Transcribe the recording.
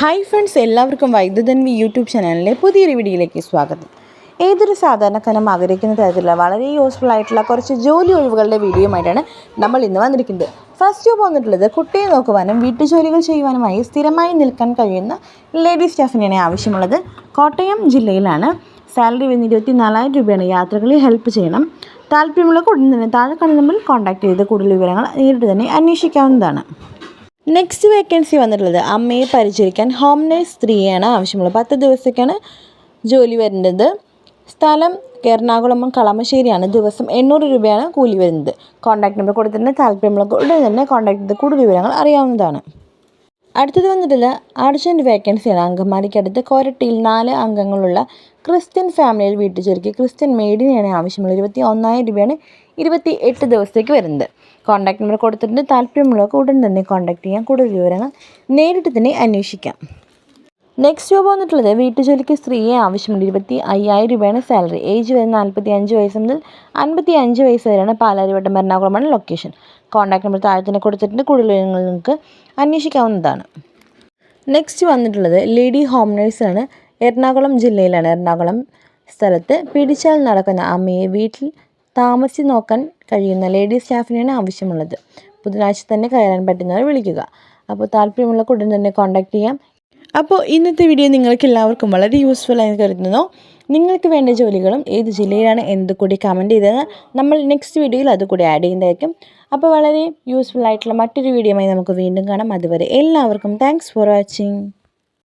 Hi friends എല്ലാവർക്കും വൈദ്യുതൻവി YouTube ചാനലിലെ പുതിയൊരു വീഡിയോയിലേക്ക് സ്വാഗതം. ഏതൊരു സാധാരണക്കാരനും ആഗ്രഹിക്കുന്ന തരത്തിലുള്ള വളരെ യൂസ്ഫുൾ ആയിട്ടുള്ള കുറച്ച് ജോലി ഒഴിവുകളുടെ വീഡിയോയുമായിട്ടാണ് നമ്മൾ ഇന്ന് വന്നിരിക്കുന്നത്. ഫസ്റ്റ് വന്നിട്ടുള്ളത് കുട്ടിയെ നോക്കുവാനും വീട്ടുജോലികൾ ചെയ്യുവാനുമായി സ്ഥിരമായി നിൽക്കാൻ കഴിയുന്ന ലേഡി സ്റ്റാഫിനെയാണ് ആവശ്യമുള്ളത്. കോട്ടയം ജില്ലയിലാണ് സാലറി വരുന്ന ഇരുപത്തി നാലായിരം രൂപയാണ് യാത്രകളിൽ ഹെൽപ്പ് ചെയ്യണം. താല്പര്യമുള്ള ഉടൻ തന്നെ താഴെ നമ്പറിൽ കോൺടാക്ട് ചെയ്ത് കൂടുതൽ വിവരങ്ങൾ നേരിട്ട് തന്നെ അന്വേഷിക്കാവുന്നതാണ്. നെക്സ്റ്റ് വേക്കൻസി വന്നിട്ടുള്ളത്. അമ്മയെ പരിചരിക്കാൻ ഹോം നേഴ്സ് സ്ത്രീയാണ് ആവശ്യമുള്ളത്. പത്ത് ദിവസത്തേക്കാണ് ജോലി വരേണ്ടത് സ്ഥലം എറണാകുളം കളമശ്ശേരിയാണ്. ദിവസം എണ്ണൂറ് രൂപയാണ് കൂലി വരുന്നത്. കോൺടാക്ട് നമ്പർ കൊടുത്തിട്ടുണ്ട്. താല്പര്യമുള്ള ഉടനെ തന്നെ കോൺടാക്ട് ചെയ്ത് കൂടുതൽ വിവരങ്ങൾ അറിയാവുന്നതാണ്. അടുത്തത് വന്നിട്ടുള്ള അർജന്റ് വേക്കൻസിയാണ് അങ്കമാലിക്കടുത്ത് കൊരട്ടിയിൽ നാല് അംഗങ്ങളുള്ള ക്രിസ്ത്യൻ ഫാമിലിയിൽ വീട്ടിൽ ചുരുക്കി ക്രിസ്ത്യൻ മെയ്ഡിനെയാണ് ആവശ്യമുള്ളത്. ഇരുപത്തി ഒന്നായിരം രൂപയാണ് ഇരുപത്തി എട്ട് ദിവസത്തേക്ക് വരുന്നത്. കോൺടാക്ട് നമ്പർ കൊടുത്തിട്ടുണ്ട്. താല്പര്യമുള്ളവർക്ക് ഉടൻ തന്നെ കോൺടാക്ട് ചെയ്യാം. കൂടുതൽ വിവരങ്ങൾ നേരിട്ട് തന്നെ അന്വേഷിക്കാം. നെക്സ്റ്റ് ജോബ് വന്നിട്ടുള്ളത് വീട്ടുജോലിക്ക് സ്ത്രീയെ ആവശ്യമുണ്ട്. ഇരുപത്തി അയ്യായിരം രൂപയാണ് സാലറി ഏജ് വരുന്ന നാൽപ്പത്തി അഞ്ച് വയസ്സ് മുതൽ അൻപത്തി അഞ്ച് വയസ്സ് വരെയാണ് പാലാരിവട്ടം എറണാകുളമാണ് ലൊക്കേഷൻ കോൺടാക്ട് നമ്പർ താഴെ തന്നെ കൊടുത്തിട്ടുണ്ട്. കൂടുതൽ വിവരങ്ങൾ നിങ്ങൾക്ക് അന്വേഷിക്കാവുന്നതാണ്. നെക്സ്റ്റ് വന്നിട്ടുള്ളത് ലേഡി ഹോം നേഴ്സാണ് എറണാകുളം ജില്ലയിലാണ്. എറണാകുളം സ്ഥലത്ത് പിടിച്ചാൽ നടക്കുന്ന അമ്മയെ വീട്ടിൽ താമസിച്ച് നോക്കാൻ കഴിയുന്ന ലേഡി സ്റ്റാഫിനെയാണ് ആവശ്യമുള്ളത്. ബുധനാഴ്ച തന്നെ കയറാൻ പറ്റുന്നവർ വിളിക്കുക. അപ്പോൾ താല്പര്യമുള്ള ഉടൻ തന്നെ കോൺടാക്ട് ചെയ്യാം. അപ്പോൾ ഇന്നത്തെ വീഡിയോ നിങ്ങൾക്ക് എല്ലാവർക്കും വളരെ യൂസ്ഫുൾ ആയി കരുതുന്നു. നിങ്ങൾക്ക് വേണ്ട ജോലികളും ഏത് ജില്ലയിലാണ് എന്ത് കൂടി കമന്റ് ചെയ്തത് നമ്മൾ നെക്സ്റ്റ് വീഡിയോയിൽ അതുകൂടി ആഡ് ചെയ്യുന്നതായിരിക്കും. അപ്പോൾ വളരെ യൂസ്ഫുൾ ആയിട്ടുള്ള മറ്റൊരു വീഡിയോയുമായി നമുക്ക് വീണ്ടും കാണാം. അതുവരെ എല്ലാവർക്കും താങ്ക്സ് ഫോർ വാച്ചിങ്